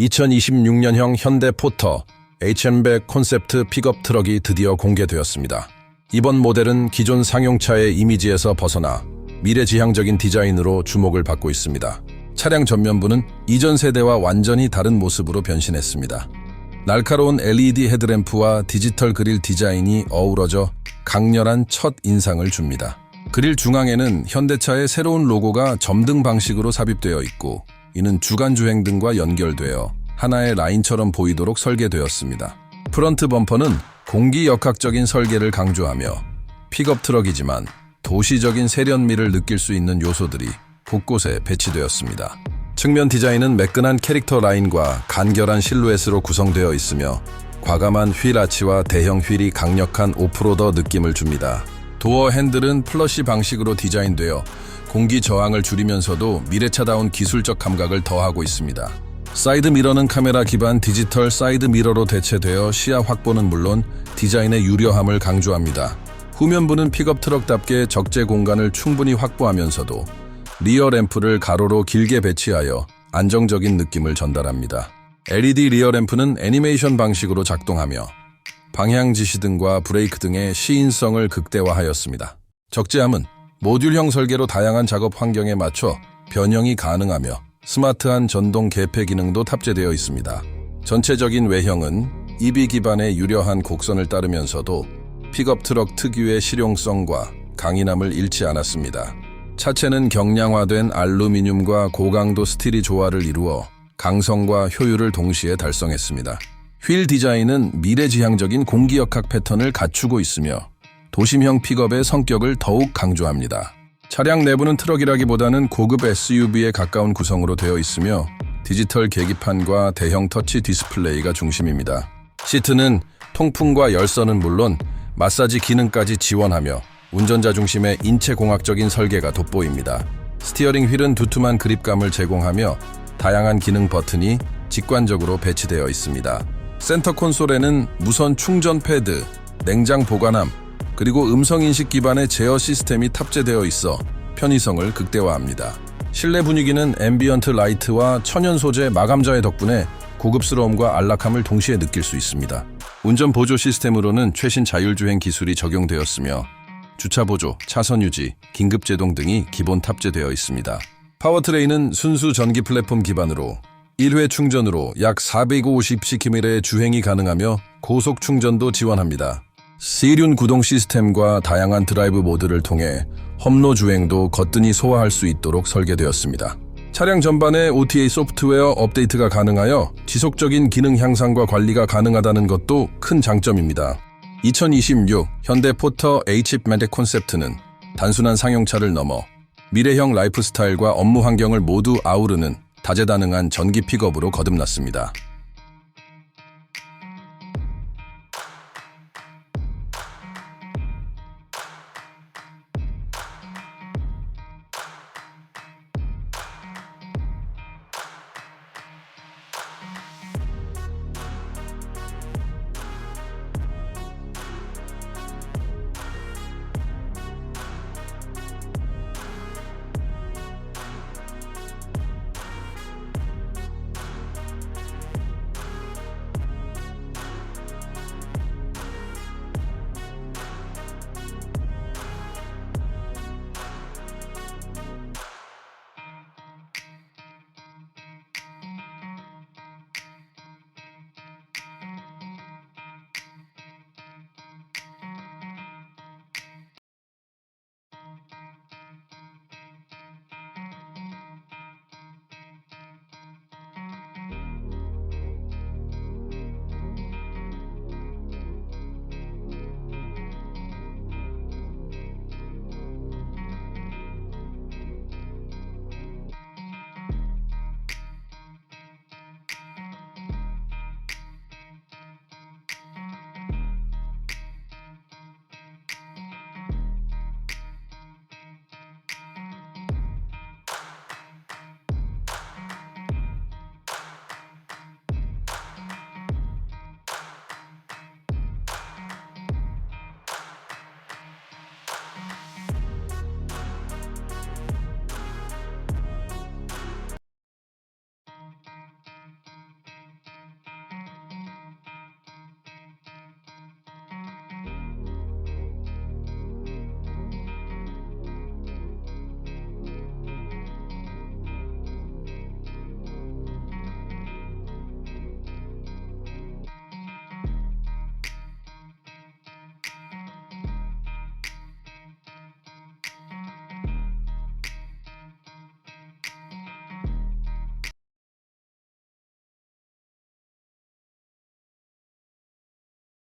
2026년형 현대 포터 H&100 콘셉트 픽업 트럭이 드디어 공개되었습니다. 이번 모델은 기존 상용차의 이미지에서 벗어나 미래지향적인 디자인으로 주목을 받고 있습니다. 차량 전면부는 이전 세대와 완전히 다른 모습으로 변신했습니다. 날카로운 LED 헤드램프와 디지털 그릴 디자인이 어우러져 강렬한 첫 인상을 줍니다. 그릴 중앙에는 현대차의 새로운 로고가 점등 방식으로 삽입되어 있고 이는 주간 주행 등과 연결되어 하나의 라인처럼 보이도록 설계되었습니다. 프런트 범퍼는 공기역학적인 설계를 강조하며 픽업 트럭이지만 도시적인 세련미를 느낄 수 있는 요소들이 곳곳에 배치되었습니다. 측면 디자인은 매끈한 캐릭터 라인과 간결한 실루엣으로 구성되어 있으며 과감한 휠 아치와 대형 휠이 강력한 오프로더 느낌을 줍니다. 도어 핸들은 플러시 방식으로 디자인되어 공기 저항을 줄이면서도 미래차다운 기술적 감각을 더하고 있습니다. 사이드 미러는 카메라 기반 디지털 사이드 미러로 대체되어 시야 확보는 물론 디자인의 유려함을 강조합니다. 후면부는 픽업 트럭답게 적재 공간을 충분히 확보하면서도 리어 램프를 가로로 길게 배치하여 안정적인 느낌을 전달합니다. LED 리어 램프는 애니메이션 방식으로 작동하며 방향 지시 등과 브레이크 등의 시인성을 극대화하였습니다. 적재함은 모듈형 설계로 다양한 작업 환경에 맞춰 변형이 가능하며 스마트한 전동 개폐 기능도 탑재되어 있습니다. 전체적인 외형은 EV 기반의 유려한 곡선을 따르면서도 픽업 트럭 특유의 실용성과 강인함을 잃지 않았습니다. 차체는 경량화된 알루미늄과 고강도 스틸이 조화를 이루어 강성과 효율을 동시에 달성했습니다. 휠 디자인은 미래지향적인 공기역학 패턴을 갖추고 있으며 도심형 픽업의 성격을 더욱 강조합니다. 차량 내부는 트럭이라기보다는 고급 SUV에 가까운 구성으로 되어 있으며 디지털 계기판과 대형 터치 디스플레이가 중심입니다. 시트는 통풍과 열선은 물론 마사지 기능까지 지원하며 운전자 중심의 인체공학적인 설계가 돋보입니다. 스티어링 휠은 두툼한 그립감을 제공하며 다양한 기능 버튼이 직관적으로 배치되어 있습니다. 센터 콘솔에는 무선 충전 패드, 냉장 보관함, 그리고 음성인식 기반의 제어 시스템이 탑재되어 있어 편의성을 극대화합니다. 실내 분위기는 앰비언트 라이트와 천연 소재 마감자의 덕분에 고급스러움과 안락함을 동시에 느낄 수 있습니다. 운전 보조 시스템으로는 최신 자율주행 기술이 적용되었으며 주차 보조, 차선 유지, 긴급 제동 등이 기본 탑재되어 있습니다. 파워트레인은 순수 전기 플랫폼 기반으로 1회 충전으로 약 450cm의 주행이 가능하며 고속 충전도 지원합니다. 시륜 구동 시스템과 다양한 드라이브 모드를 통해 험로 주행도 거뜬히 소화할 수 있도록 설계되었습니다. 차량 전반에 OTA 소프트웨어 업데이트가 가능하여 지속적인 기능 향상과 관리가 가능하다는 것도 큰 장점입니다. 2026 현대 포터 H-매틱 콘셉트는 단순한 상용차를 넘어 미래형 라이프 스타일과 업무 환경을 모두 아우르는 다재다능한 전기 픽업으로 거듭났습니다.